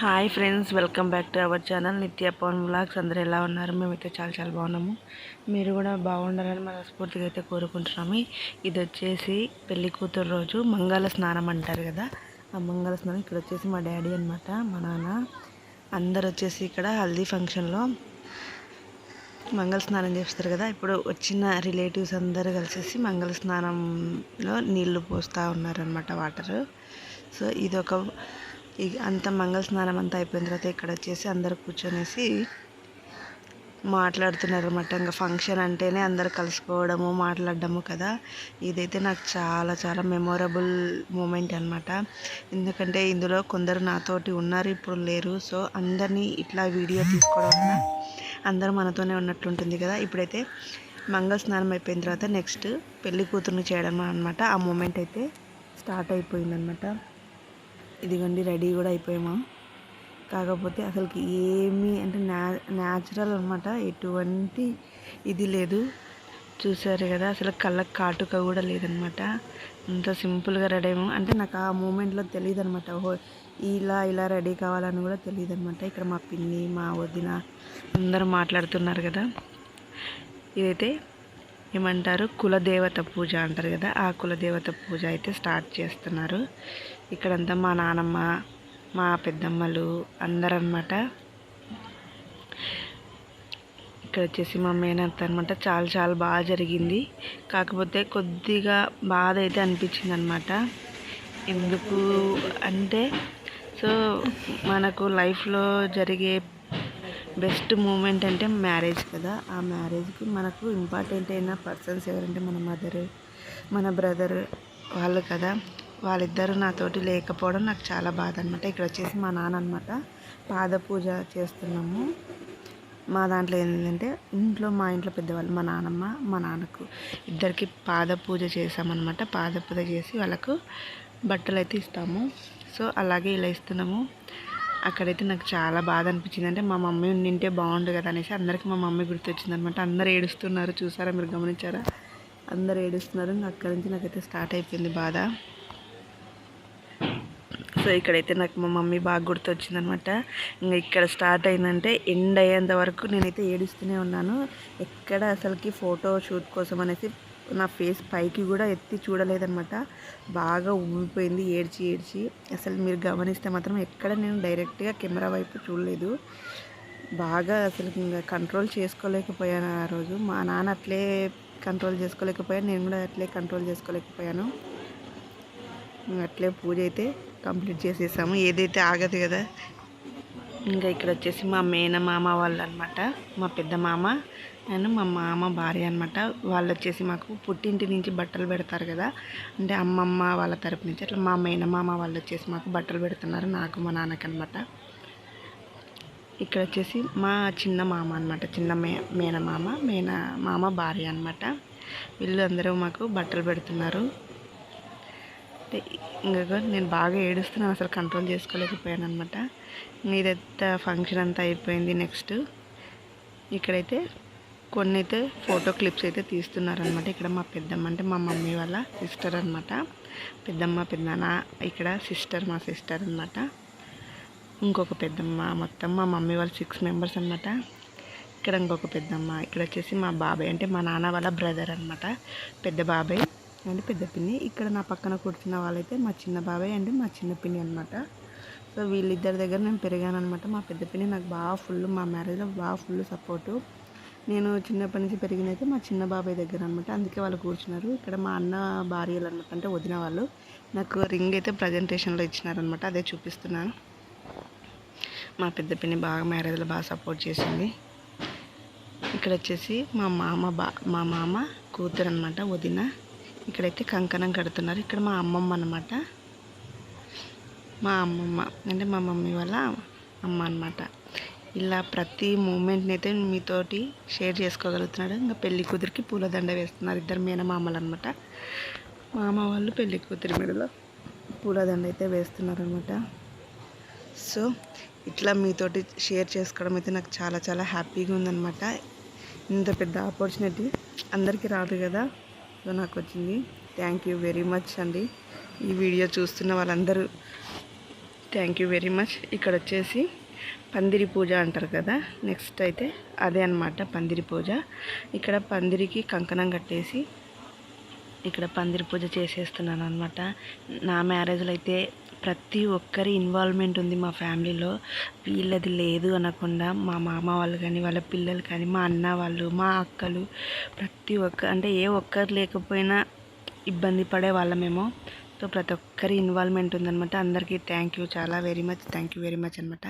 Hi friends welcome back to our channel Nitya Pawan blogs అందరూ ఎలా ఉన్నారు? మేమైతే చాలా చాలా బాగున్నాము. మీరు కూడా బాగుండాలని మనస్ఫూర్తిగా అయితే కోరుకుంటున్నాము. ఇది వచ్చేసి పెళ్ళి కూతురు రోజు మంగళ స్నానం అంటారు కదా? ఆ మంగళ స్నానం ఇక్కడ వచ్చేసి మా డాడీ అనమాట మా నాన్న. అందరు వచ్చేసి ఇక్కడ హల్దీ ఫంక్షన్లో మంగళ స్నానం చేస్తారు కదా? ఇప్పుడు వచ్చిన రిలేటివ్స్ అందరూ కలిసేసి మంగళ స్నానంలో నీళ్ళు పోస్తూ ఉన్నారనమాట వాటర్. సో ఇది ఒక ఇక అంత మంగళ స్నానం అంతా అయిపోయిన తర్వాత ఇక్కడ వచ్చేసి అందరు కూర్చొనేసి మాట్లాడుతున్నారు అనమాట ఇంకా ఫంక్షన్ అంటేనే అందరు కలుసుకోవడము మాట్లాడడము కదా. ఇదైతే నాకు చాలా చాలా మెమొరబుల్ మూమెంట్ అనమాట ఎందుకంటే ఇందులో కొందరు నాతోటి ఉన్నారు ఇప్పుడు లేరు. సో అందరినీ ఇట్లా వీడియో తీసుకోవడం వల్ల అందరూ మనతోనే ఉన్నట్లుంటుంది కదా. ఇప్పుడైతే మంగళ స్నానం అయిపోయిన తర్వాత నెక్స్ట్ పెళ్ళి కూతురుని చేయడం అనమాట ఆ మూమెంట్ అయితే స్టార్ట్ అయిపోయిందనమాట ఇదిగోండి రెడీ కూడా అయిపోయాము కాకపోతే అసలుకి ఏమీ అంటే న్యా న్యాచురల్ అనమాట ఎటువంటి ఇది లేదు. చూసారు కదా అసలు కళ్ళకి కాటుక కూడా లేదనమాట అంత సింపుల్గా రెడీ అయ్యాము. అంటే నాకు ఆ మూమెంట్లో తెలియదు అనమాట ఓహో ఇలా ఇలా రెడీ కావాలని కూడా తెలియదు అనమాట ఇక్కడ మా పిన్ని మా వదిన అందరూ మాట్లాడుతున్నారు కదా. ఇదైతే ఏమంటారు? కులదేవత పూజ అంటారు కదా ఆ కులదేవత పూజ అయితే స్టార్ట్ చేస్తున్నారు. ఇక్కడంతా మా నానమ్మ మా పెద్దమ్మలు అందరనమాట ఇక్కడ వచ్చేసి మా మేనత్త అనమాట చాలా చాలా బాగా జరిగింది. కాకపోతే కొద్దిగా బాధ అయితే అనిపించింది అనమాట ఎందుకు అంటే సో మనకు లైఫ్లో జరిగే బెస్ట్ మూమెంట్ అంటే మ్యారేజ్ కదా. ఆ మ్యారేజ్కి మనకు ఇంపార్టెంట్ అయిన పర్సన్స్ ఎవరంటే మన మదర్ మన బ్రదర్ వాళ్ళు కదా. వాళ్ళిద్దరూ నాతోటి లేకపోవడం నాకు చాలా బాధ అనమాట ఇక్కడ వచ్చేసి మా నాన్న అనమాట పాద పూజ చేస్తున్నాము. మా దాంట్లో ఏంటంటే ఇంట్లో మా ఇంట్లో పెద్దవాళ్ళు మా నాన్నమ్మ మా నాన్నకు ఇద్దరికి పాద పూజ చేసామన్నమాట పాద పూజ చేసి వాళ్ళకు బట్టలు అయితే ఇస్తాము. సో అలాగే ఇలా ఇస్తున్నాము. అక్కడైతే నాకు చాలా బాధ అనిపించింది అంటే మా మమ్మీ నింటే బాగుండు కదా అనేసి అందరికీ మా మమ్మీ గుర్తొచ్చింది అనమాట అందరు ఏడుస్తున్నారు. చూసారా? మీరు గమనించారా? అందరు ఏడుస్తున్నారు. ఇంకా అక్కడి నుంచి నాకైతే స్టార్ట్ అయిపోయింది బాధ. సో ఇక్కడైతే నాకు మా మమ్మీ బాగా గుర్తొచ్చింది అనమాట ఇంకా ఇక్కడ స్టార్ట్ అయిందంటే ఎండ్ అయ్యేంత వరకు నేనైతే ఏడుస్తూనే ఉన్నాను. ఎక్కడ అసలుకి ఫోటో షూట్ కోసం అనేసి నా ఫేస్ పైకి కూడా ఎత్తి చూడలేదనమాట బాగా ఉబ్బిపోయింది ఏడ్చి ఏడ్చి. అసలు మీరు గమనిస్తే మాత్రం ఎక్కడ నేను డైరెక్ట్గా కెమెరా వైపు చూడలేదు. బాగా అసలు ఇంకా కంట్రోల్ చేసుకోలేకపోయాను ఆ రోజు. మా నాన్న అట్లే కంట్రోల్ చేసుకోలేకపోయాను నేను కూడా అట్లే కంట్రోల్ చేసుకోలేకపోయాను. అట్లే పూజ అయితే కంప్లీట్ చేసేసాము. ఏదైతే ఆగదు కదా. ఇంకా ఇక్కడ వచ్చేసి మా మేనమామ వాళ్ళు అనమాట మా పెద్ద మామ అండ్ మా మామ భార్య అనమాట వాళ్ళు వచ్చేసి మాకు పుట్టింటి నుంచి బట్టలు పెడతారు కదా. అంటే అమ్మమ్మ వాళ్ళ తరపు నుంచి అట్లా మా మేనమామ వాళ్ళు వచ్చేసి మాకు బట్టలు పెడుతున్నారు. నాకు మా నాన్నకి అనమాట ఇక్కడ వచ్చేసి మా చిన్న మామ అనమాట చిన్న మే మేనమామ మేన మామ భార్య అనమాట వీళ్ళు అందరూ మాకు బట్టలు పెడుతున్నారు. ఇంకా నేను బాగా ఏడుస్తున్నాను. అసలు కంట్రోల్ చేసుకోలేకపోయాను అనమాట ఇదంతా ఫంక్షన్ అంతా అయిపోయింది నెక్స్ట్? ఇక్కడైతే కొన్ని అయితే ఫోటో క్లిప్స్ అయితే తీస్తున్నారనమాట ఇక్కడ మా పెద్దమ్మ అంటే మా మమ్మీ వాళ్ళ సిస్టర్ అనమాట పెద్దమ్మ పెద్దనాన్న ఇక్కడ సిస్టర్ మా సిస్టర్ అనమాట ఇంకొక పెద్దమ్మ మొత్తం మా మమ్మీ వాళ్ళు సిక్స్ మెంబర్స్ అనమాట ఇక్కడ ఇంకొక పెద్దమ్మ ఇక్కడ వచ్చేసి మా బాబాయ్ అంటే మా నాన్న వాళ్ళ బ్రదర్ అనమాట పెద్ద బాబాయ్ అండ్ పెద్ద పిన్ని. ఇక్కడ నా పక్కన కూర్చున్న వాళ్ళైతే మా చిన్న బాబాయ్ అండ్ మా చిన్న పిన్ని అనమాట సో వీళ్ళిద్దరి దగ్గర నేను పెరిగాను అనమాట మా పెద్ద పిన్ని నాకు బాగా ఫుల్ మా మ్యారేజ్లో బాగా ఫుల్ సపోర్టు నేను చిన్నప్పటి నుంచి పెరిగినైతే మా చిన్న బాబాయ్ దగ్గర అనమాట అందుకే వాళ్ళు కూర్చున్నారు. ఇక్కడ మా అన్న భార్యలు అనమాట అంటే వదిన వాళ్ళు. నాకు రింగ్ అయితే ప్రజెంటేషన్లో ఇచ్చినారనమాట అదే చూపిస్తున్నాను. మా పెద్ద పిన్ని బాగా మ్యారేజ్లో బాగా సపోర్ట్ చేసింది. ఇక్కడ వచ్చేసి మా మామ బా మా మామ కూతురు అనమాట వదిన. ఇక్కడైతే కంకణం కడుతున్నారు. ఇక్కడ మా అమ్మమ్మ అనమాట మా అమ్మమ్మ అంటే మా మమ్మీ వాళ్ళ అమ్మ అనమాట ఇలా ప్రతి మూమెంట్ని అయితే మీతోటి షేర్ చేసుకోగలుగుతున్నాడు. ఇంకా పెళ్ళి కూతురికి పూలదండ వేస్తున్నారు. ఇద్దరు మేనమామలు అనమాట మామ వాళ్ళు పెళ్ళి కూతురి మెడలో పూలదండ అయితే వేస్తున్నారు అనమాట సో ఇట్లా మీతోటి షేర్ చేసుకోవడం అయితే నాకు చాలా చాలా హ్యాపీగా ఉందనమాట ఇంత పెద్ద ఆపర్చునిటీ అందరికీ రాదు కదా. సో నాకు వచ్చింది. థ్యాంక్ యూ వెరీ మచ్ అండి. ఈ వీడియో చూస్తున్న వాళ్ళందరూ థ్యాంక్ యూ వెరీ మచ్ ఇక్కడ వచ్చేసి పందిరి పూజ అంటారు కదా నెక్స్ట్ అయితే అదే అనమాట పందిరి పూజ. ఇక్కడ పందిరికి కంకణం కట్టేసి ఇక్కడ పందిరి పూజ చేసేస్తున్నాను అనమాట నా మ్యారేజ్లో అయితే ప్రతి ఒక్కరి ఇన్వాల్వ్మెంట్ ఉంది మా ఫ్యామిలీలో. వీళ్ళది లేదు అనకుండా మా మామ వాళ్ళు కానీ వాళ్ళ పిల్లలు కానీ మా అన్న వాళ్ళు మా అక్కలు ప్రతి ఒక్క అంటే ఏ ఒక్కరు లేకపోయినా ఇబ్బంది పడే వాళ్ళమేమో. సో ప్రతి ఒక్కరి ఇన్వాల్వ్మెంట్ ఉందన్నమాట. అందరికీ థ్యాంక్ యూ చాలా very much thank you very much అనమాట